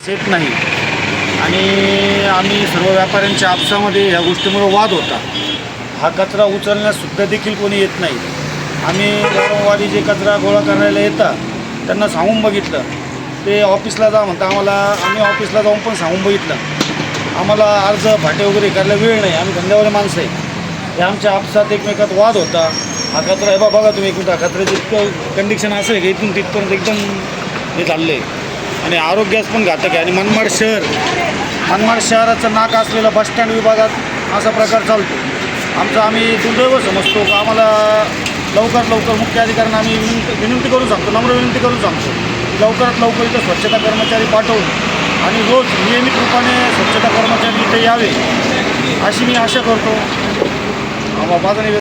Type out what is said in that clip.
येत नाही. आणि आम्ही सर्व व्यापाऱ्यांच्या आपसामध्ये ह्या गोष्टीमुळे वाद होता. हा कचरा उचलण्याससुद्धा देखील कोणी येत नाही. आम्ही वारंवारी जे कचरा गोळा करायला येतात त्यांना सांगून बघितलं. ते ऑफिसला जा म्हणता आम्हाला आम्ही ऑफिसला जाऊन पण सांगून बघितलं. आम्हाला अर्ज फाटे वगैरे करायला वेळ नाही. आम्ही धंद्यावाले माणसं आहे. हे आमच्या आपसात एकमेकात वाद होता. हा कचरा आहे बा बघा तुम्ही एकमेका मिनिट कचऱ्याचं इतकं कंडिशन असं आहे की इथून तिथपर्यंत एकदम हे चाललं आहे. आणि आरोग्यास पण घातक आहे. आणि मनमाड शहर मनमाड शहराचं नाक असलेलं बसस्टँड विभागात असा प्रकार चालतो. आमचं आम्ही दुर्दैव समजतो. का आम्हाला लवकरात लवकर मुख्य अधिकाऱ्यांना आम्ही विनंती विनंती करून सांगतो नम्र विनंती करून सांगतो. लवकरात लवकर इथं स्वच्छता कर्मचारी पाठवून आणि रोज नियमित रूपाने स्वच्छता कर्मचारी इथे यावे अशी मी आशा करतो. माझा निवेदन